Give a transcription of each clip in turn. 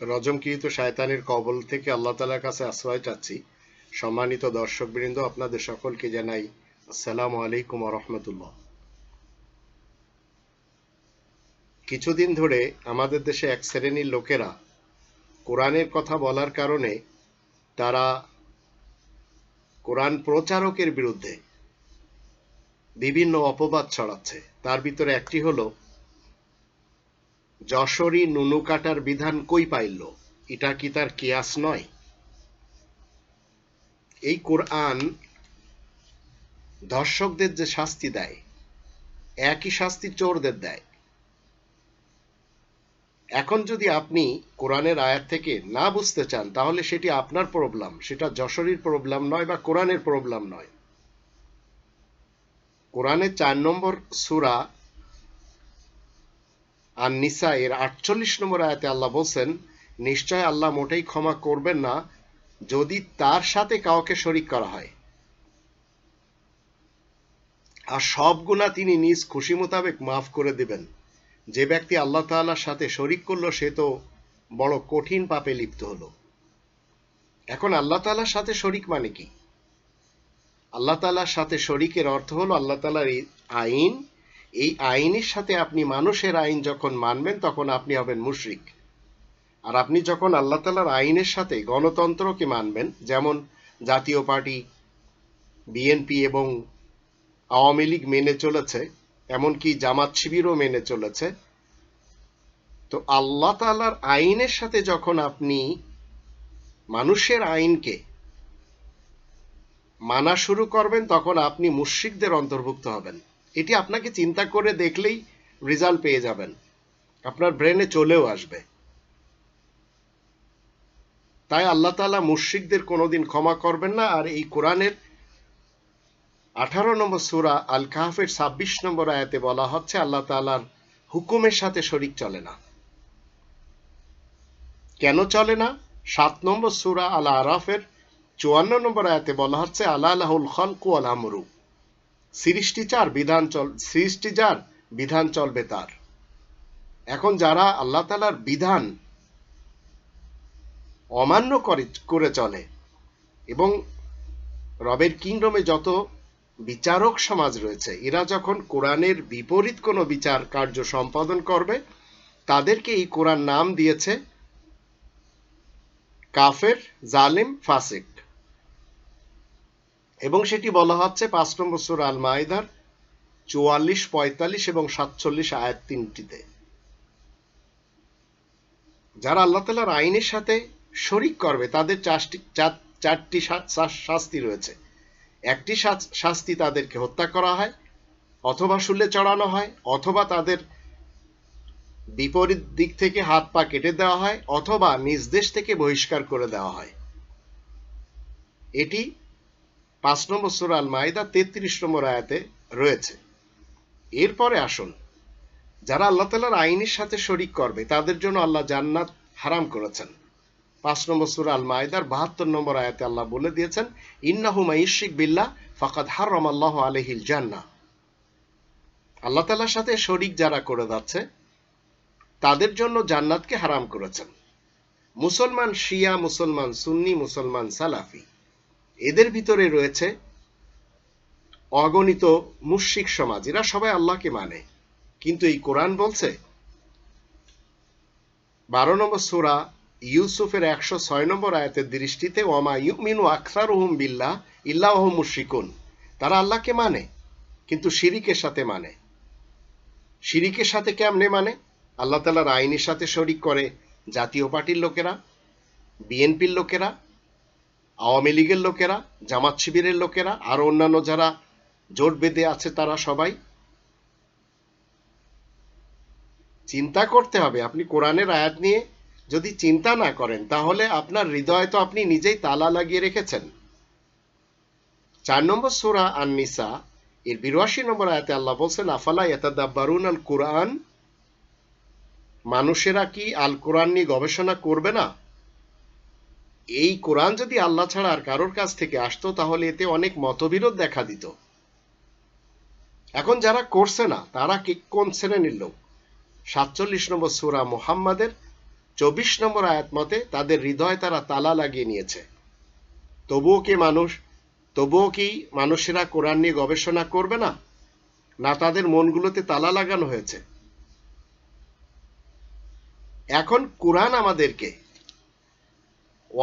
রজমকৃত শায়তানের কবল থেকে আল্লাহ তালার কাছে আশ্রয় চাচ্ছি। সম্মানিত দর্শকবৃন্দ, আপনাদের সকলকে জানাই আসসালামু আলাইকুম রহমতুল্লাহ। কিছুদিন ধরে আমাদের দেশে এক শ্রেণির লোকেরা কোরআনের কথা বলার কারণে তারা কোরআন প্রচারকের বিরুদ্ধে বিভিন্ন অপবাদ ছড়াচ্ছে। তার ভিতরে একটি হলো যশোরী নুনু কাটার বিধান কই পাইল? এটা কি তার কিয়াস নয়? এই কোরআন ধর্ষকদের যে শাস্তি দেয়, একই শাস্তি চোরদের দেয়। এখন যদি আপনি কোরআনের আয়াত থেকে না বুঝতে চান, তাহলে সেটি আপনার প্রবলেম সেটা যশোরীর প্রবলেম নয় বা কোরআনের প্রবলেম নয়। কোরআনের চার নম্বর সুরা আর নিসা এর আটচল্লিশ নম্বর আয়াতে আল্লাহ বলছেন, নিশ্চয় আল্লাহ মোটেই ক্ষমা করবেন না যদি তার সাথে কাউকে শরিক করা হয়। আর সব গুণা তিনি নিজ খুশি মোতাবেক মাফ করে দিবেন। যে ব্যক্তি আল্লাহ তাআলার সাথে শরিক করল, সে তো বড় কঠিন পাপে লিপ্ত হলো। এখন আল্লাহ তাআলার সাথে শরিক মানে কি? আল্লাহ তাআলার সাথে শরিকের অর্থ হলো আল্লাহ তাআলার এই আইন এই আইনের সাথে আপনি মানুষের আইন যখন মানবেন, তখন আপনি হবেন মুশরিক। আর আপনি যখন আল্লাহ তালার আইনের সাথে গণতন্ত্রকে মানবেন, যেমন জাতীয় পার্টি, বিএনপি এবং আওয়ামী লীগ মেনে চলেছে, এমনকি জামাত শিবিরও মেনে চলেছে, তো আল্লাহ তালার আইনের সাথে যখন আপনি মানুষের আইনকে মানা শুরু করবেন, তখন আপনি মুশ্রিকদের অন্তর্ভুক্ত হবেন। এটি আপনাকে চিন্তা করে দেখলেই রেজাল্ট পেয়ে যাবেন। আপনার ব্রেনে চলেও আসবে। তাই আল্লাহ তালা মুশ্রিকদের কোনোদিন ক্ষমা করবেন না। আর এই কোরআনের আঠারো নম্বর সুরা আল কাহাফের ছাব্বিশ নম্বর আয়াতে বলা হচ্ছে, আল্লাহ তালার হুকুমের সাথে শরিক চলে না। কেন চলে না? সাত নম্বর সুরা আল আরাফের চুয়ান্ন নম্বর আয়াতে বলা হচ্ছে আল্লাহ আল্লাহুল খলকু আল আমরু সৃষ্টি চার বিধান চল, সৃষ্টি যার বিধান চলবে তার। এখন যারা আল্লাহ তালার বিধান অমান্য করে করে চলে এবং রবের কিংডমে যত বিচারক সমাজ রয়েছে, এরা যখন কোরআনের বিপরীত কোনো বিচার কার্য সম্পাদন করবে, তাদেরকে এই কোরআন নাম দিয়েছে কাফের, জালিম, ফাসিক। এবং সেটি বলা হচ্ছে পাঁচ নম্বর সুর আল মাইদার চুয়াল্লিশ, পঁয়তাল্লিশ এবং সাতচল্লিশ আয়াত তিনটিতে। যারা আল্লাহ তালার আইনের সাথে শরিক করবে, তাদের চারটি চারটি শাস্তি রয়েছে। একটি শাস্তি তাদেরকে হত্যা করা হয়, অথবা শুলে চড়ানো হয়, অথবা তাদের বিপরীত দিক থেকে হাত পা কেটে দেওয়া হয়, অথবা নিজ দেশ থেকে বহিষ্কার করে দেওয়া হয়। এটি পাঁচ নম্বর সুরা আল মাইদা তেত্রিশ নম্বর আয়াতে রয়েছে। এরপরে আসুন, যারা আল্লাহ তালার আইনের সাথে শরিক করবে, তাদের জন্য আল্লাহ জান্নাত হারাম করেছেন। পাঁচ নম্বর সুরা আল মাইদার বাহাত্তর নম্বর আয়াতে আল্লাহ বলে দিয়েছেন, ইন্নাহু মাইশিক বিল্লাহ ফাকাদ হারাম আল্লাহ আলহিল জান্না আল্লাহ তালার সাথে শরিক যারা করে যাচ্ছে, তাদের জন্য জান্নাতকে হারাম করেছেন। মুসলমান শিয়া, মুসলমান সুন্নি, মুসলমান সালাফি এদের ভিতরে রয়েছে অগণিত মুশিক সমাজ। এরা সবাই আল্লাহকে মানে। কিন্তু এই কোরআন বলছে, বারো নম্বর সুরা ইউসুফের একশো ছয় নম্বর আয়াতের দৃষ্টিতে ওমা ইউমিনু আখসার হুম বিল্লাহ ইল্লাহ মুশিকুন তারা আল্লাহকে মানে কিন্তু শিরিকের সাথে মানে। শিরিকের সাথে কেমনে মানে? আল্লাহ তালার আইনের সাথে শরিক করে জাতীয় পার্টির লোকেরা, বিএনপির লোকেরা আওয়ামী লীগের লোকেরা, জামাত শিবিরের লোকেরা, আর অন্যান্য যারা জোট বেঁধে আছে তারা সবাই চিন্তা করতে হবে। আপনি কোরআনের আয়াত নিয়ে যদি চিন্তা না করেন, তাহলে আপনার হৃদয় তো আপনি নিজেই তালা লাগিয়ে রেখেছেন। চার নম্বর সুরা আন নিসা এর বিরাশি নম্বর আয়াতে আল্লাহ বলছেন, আফালা ইয়াতাদাব্বারুন আল কোরআন মানুষেরা কি আল কোরআন নিয়ে গবেষণা করবে না? এই কোরআন যদি আল্লাহ ছাড়া আর কারোর কাছ থেকে আসতো, তাহলে এতে অনেক মতবিরোধ দেখা দিত। এখন যারা করছে না, তারা কি কোন শ্রেণির লোক? সাতচল্লিশ নম্বর সুরা মোহাম্মদের চব্বিশ নম্বর আয়াত মতে তাদের হৃদয় তারা তালা লাগিয়ে নিয়েছে। তবুও কি মানুষ, তবুও কি মানুষেরা কোরআন নিয়ে গবেষণা করবে না? না তাদের মনগুলোতে তালা লাগানো হয়েছে? এখন কোরআন আমাদেরকে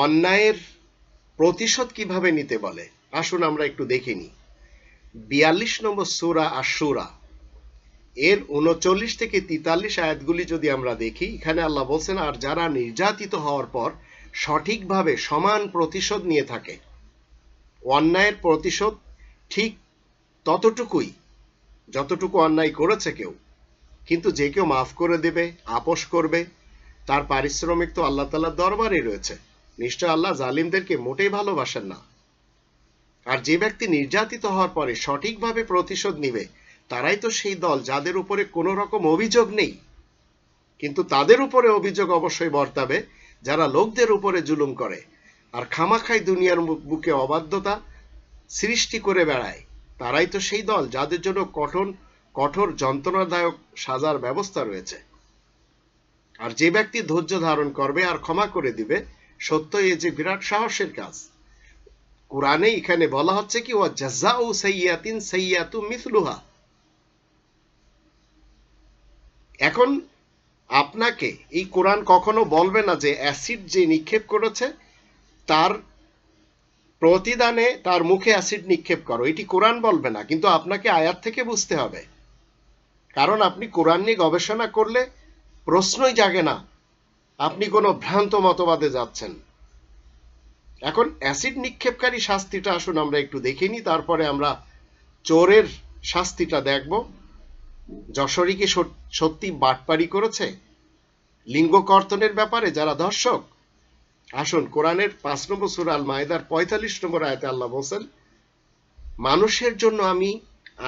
অন্যায়ের প্রতিশোধ কীভাবে নিতে বলে? আসুন আমরা একটু দেখে নিই। বিয়াল্লিশ নম্বর সুরা আশুরা এর উনচল্লিশ থেকে তিতাল্লিশ আয়াতগুলি যদি আমরা দেখি, এখানে আল্লাহ বলছেন, আর যারা নির্যাতিত হওয়ার পর সঠিকভাবে সমান প্রতিশোধ নিয়ে থাকে, অন্যায়ের প্রতিশোধ ঠিক ততটুকুই, যতটুকু অন্যায় করেছে কেউ, কিন্তু যে কেউ মাফ করে দেবে, আপোষ করবে, তার পারিশ্রমিক তো আল্লাহ তালার দরবারে রয়েছে। নিশ্চয় আল্লাহ জালিমদেরকে মোটেই ভালোবাসেন না। আর যে ব্যক্তি নির্যাতিত হওয়ার পরে সঠিকভাবে প্রতিশোধ নিবে, তারাই তো সেই দল যাদের উপরে কোনো রকম অভিযোগ নেই। কিন্তু তাদের উপরে অভিযোগ অবশ্যই বর্তাবে, যারা লোকদের উপরে জুলুম করে। আর খামাখাই দুনিয়ার বুকে অবাধ্যতা সৃষ্টি করে বেড়ায়, তারাই তো সেই দল যাদের জন্য কঠোর কঠোর যন্ত্রণাদায়ক সাজার ব্যবস্থা রয়েছে। আর যে ব্যক্তি ধৈর্য ধারণ করবে আর ক্ষমা করে দিবে সত্য এ যে বিরাট সাহসের কাজ। কোরআনে এখানে বলা হচ্ছে কি ও জাজা ও সৈয়াতিন সৈয়াতু মিথলুহা এখন আপনাকে এই কোরআন কখনো বলবে না যে অ্যাসিড যে নিক্ষেপ করেছে, তার প্রতিদানে তার মুখে অ্যাসিড নিক্ষেপ করো। এটি কোরআন বলবে না, কিন্তু আপনাকে আয়াত থেকে বুঝতে হবে। কারণ আপনি কোরআন নিয়ে গবেষণা করলে প্রশ্নই জাগে না। আপনি কোনো ভ্রান্ত মতবাদে যাচ্ছেন। এখন অ্যাসিড নিক্ষেপকারী শাস্তিটা আসুন, আমরা একটু দেখে নিই, তারপরে আমরা চোরের শাস্তিটা দেখব। যশোরী কি সত্যি বাটপারি করেছে? লিঙ্গ কর্তনের ব্যাপারে যারা দর্শক, আসুন, কোরআনের পাঁচ নম্বর সুর আল মায়দার পঁয়তাল্লিশ নম্বর আয়তে আল্লাহ বলছেন, মানুষের জন্য আমি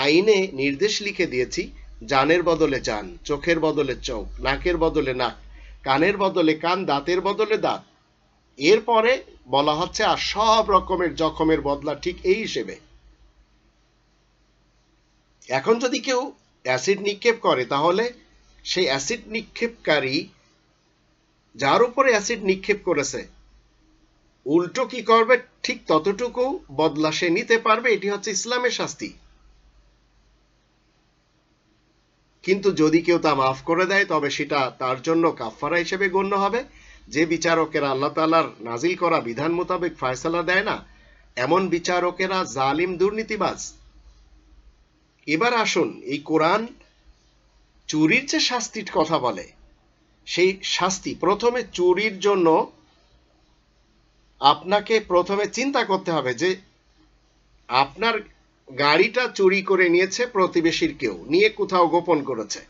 আইনে নির্দেশ লিখে দিয়েছি, জানের বদলে জান চোখের বদলে চোখ, নাকের বদলে নাক কানের বদলে কান, দাঁতের বদলে দাঁত। এরপরে বলা হচ্ছে, আর সব রকমের জখমের বদলা ঠিক এই হিসেবে। এখন যদি কেউ অ্যাসিড নিক্ষেপ করে, তাহলে সেই অ্যাসিড নিক্ষেপকারী যার উপরে অ্যাসিড নিক্ষেপ করেছে, উল্টো কি করবে? ঠিক ততটুকু বদলা সে নিতে পারবে, এটি হচ্ছে ইসলামের শাস্তি। কিন্তু যদি কেউ তা মাফ করে দেয়, তবে সেটা তার জন্য কাফারা হিসেবে গণ্য হবে। যে বিচারকেরা আল্লাহ তালার নাজিল করা বিধান মোতাবেক ফয়সলা দেয় না, এমন বিচারকেরা জালিম দুর্নীতিবাজ। এবার আসুন, এই কোরআন চুরির যে শাস্তির কথা বলে, সেই শাস্তি প্রথমে চুরির জন্য আপনাকে প্রথমে চিন্তা করতে হবে যে আপনার গাড়িটা চুরি করে নিয়েছে প্রতিবেশীর কেউ, নিয়ে কোথাও গোপন করেছে।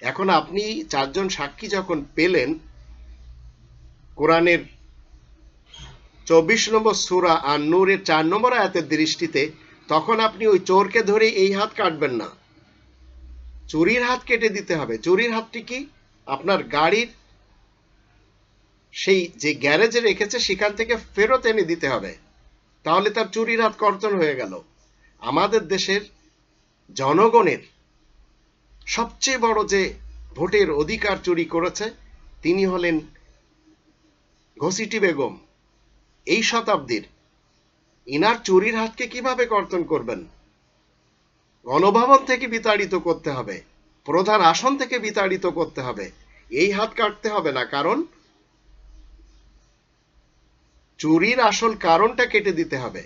এখন আপনি চারজন সাক্ষী যখন পেলেন, কোরআনের চব্বিশ নম্বর সুরা আর নূরের চার নম্বর আয়াতের দৃষ্টিতে, তখন আপনি ওই চোরকে ধরে এই হাত কাটবেন না। চুরির হাত কেটে দিতে হবে। চুরির হাতটি কি? আপনার গাড়ির সেই যে গ্যারেজে রেখেছে, সেখান থেকে ফেরত এনে দিতে হবে। তাহলে তার চুরির হাত কর্তন হয়ে গেল। আমাদের দেশের জনগণের সবচেয়ে বড় যে ভোটের অধিকার চুরি করেছে, তিনি হলেন ঘসিটি বেগম। এই শতাব্দীর ইনার চুরির হাতকে কীভাবে কর্তন করবেন? গণভবন থেকে বিতাড়িত করতে হবে, প্রধান আসন থেকে বিতাড়িত করতে হবে। এই হাত কাটতে হবে না, কারণ চুরির আসল কারণটা কেটে দিতে হবে।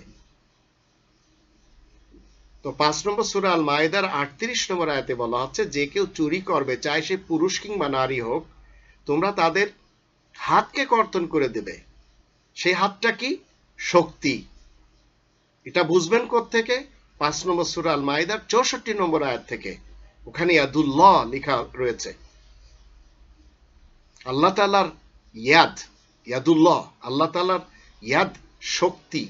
তো পাঁচ নম্বর সুরা আল মায়েদার আটত্রিশ নম্বর আয়াতে বলা হচ্ছে, যে কেউ চুরি করবে চাই সে পুরুষ কিংবা নারী হোক, তোমরা তাদের হাতকে কর্তন করে দেবে। সেই হাতটা কি? শক্তি। এটা বুঝবেন থেকে পাঁচ নম্বর সুরা আল মায়েদার চৌষট্টি নম্বর আয়াত থেকে। ওখানে ইয়াদুল্লাহ লেখা রয়েছে। আল্লাহ তালার ইয়াদ, ইয়াদুল্লাহ, আল্লাহ তালার ইয়াদ শক্তি।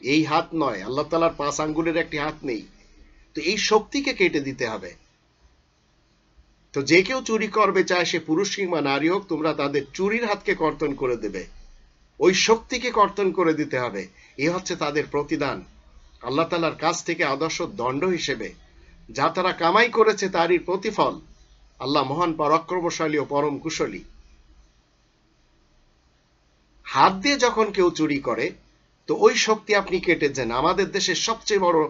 এই হাত নয়, আল্লাহ তালার পাঁচ আঙ্গুলের একটি হাত নেই। তো এই শক্তিকে কেটে দিতে হবে। তো যে কেউ চুরি করবে, চায় সে পুরুষ কিংবা নারী হোক, তোমরা তাদের চুরির হাতকে কর্তন করে দেবে। ওই শক্তিকে কর্তন করে দিতে হবে। এ হচ্ছে তাদের প্রতিদান। আল্লাহ তালার কাছ থেকে আদর্শ দণ্ড হিসেবে, যা তারা কামাই করেছে তারই প্রতিফল। আল্লাহ মহান পরাক্রমশালী ও পরম কুশলী। হাত দিয়ে যখন কেউ চুরি করে, তো ওই শক্তি আপনি কেটেছেন আমাদের দেশের সবচেয়ে বড়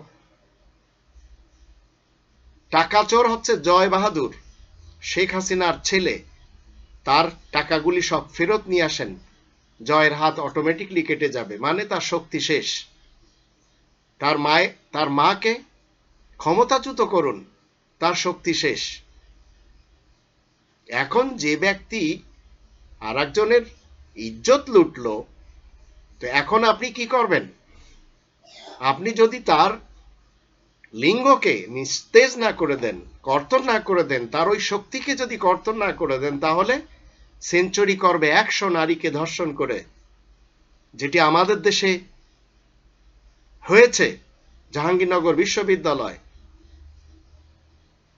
টাকা চোর হচ্ছে জয় বাহাদুর। শেখ হাসিনার ছেলে। তার টাকাগুলি সব ফেরত নিয়ে আসেন। জয়ের হাত অটোমেটিকলি কেটে যাবে। মানে তার শক্তি শেষ। তার মায়ে, তার মাকে ক্ষমতাচ্যুত করুন। তার শক্তি শেষ। এখন যে ব্যক্তি আর একজনের ইজ্জত লুটল, তো এখন আপনি কি করবেন? আপনি যদি তার লিঙ্গকে নিস্তেজ না করে দেন, কর্তন না করে দেন, তার ওই শক্তিকে যদি কর্তন না করে দেন, তাহলে সেঞ্চুরি করবে একশো নারীকে ধর্ষণ করে, যেটি আমাদের দেশে হয়েছে, জাহাঙ্গীরনগর বিশ্ববিদ্যালয়।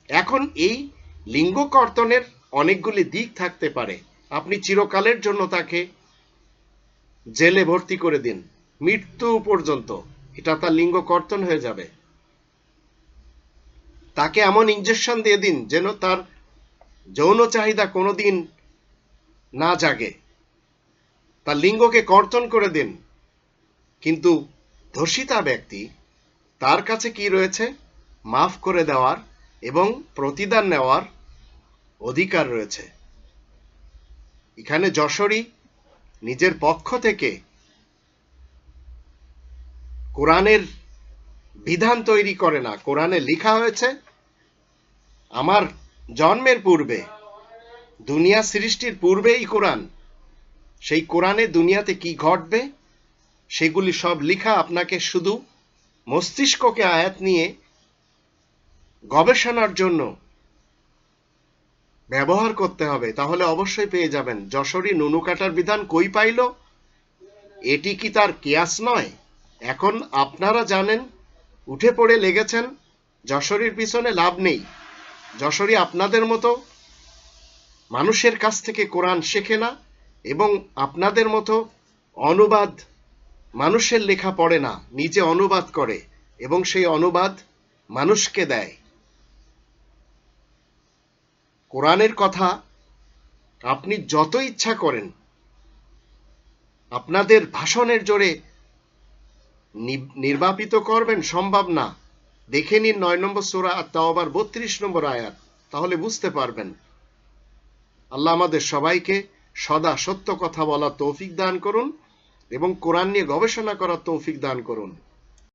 এখন এই লিঙ্গ কর্তনের অনেকগুলি দিক থাকতে পারে। আপনি চিরকালের জন্য তাকে জেলে ভর্তি করে দিন, মৃত্যু পর্যন্ত। এটা তার লিঙ্গ কর্তন হয়ে যাবে। তাকে এমন ইঞ্জেকশন দিয়ে দিন যেন তার যৌন চাহিদা কোনোদিন না জাগে। তার লিঙ্গকে কর্তন করে দিন। কিন্তু ধর্ষিতা ব্যক্তি তার কাছে কি রয়েছে? মাফ করে দেওয়ার এবং প্রতিদান নেওয়ার অধিকার রয়েছে। এখানে যশোরী নিজের পক্ষ থেকে কোরআনের বিধান তৈরি করে না। কোরআনে লেখা হয়েছে, আমার জন্মের পূর্বে, দুনিয়া সৃষ্টির পূর্বেই কোরআন। সেই কোরআনে দুনিয়াতে কি ঘটবে, সেগুলি সব লেখা আপনাকে শুধু মস্তিষ্ককে আয়াত নিয়ে গবেষণার জন্য ব্যবহার করতে হবে। তাহলে অবশ্যই পেয়ে যাবেন। যশোরী নুনু কাটার বিধান কই পাইল? এটি কি তার কেয়াস নয়? এখন আপনারা জানেন উঠে পড়ে লেগেছেন, যশোরীর পিছনে লাভ নেই। যশোরী আপনাদের মতো মানুষের কাছ থেকে কোরআন শেখে না এবং আপনাদের মতো অনুবাদ মানুষের লেখা পড়ে না, নিজে অনুবাদ করে এবং সেই অনুবাদ মানুষকে দেয়। কোরআনের কথা আপনি যত ইচ্ছা করেন, আপনাদের ভাষণের জোরে নির্বাপিত করবেন সম্ভব না। দেখে নিন নয় নম্বর সোরা আর তাও আবার বত্রিশ নম্বর আয়াত, তাহলে বুঝতে পারবেন। আল্লাহ আমাদের সবাইকে সদা সত্য কথা বলার তৌফিক দান করুন এবং কোরআন নিয়ে গবেষণা করার তৌফিক দান করুন।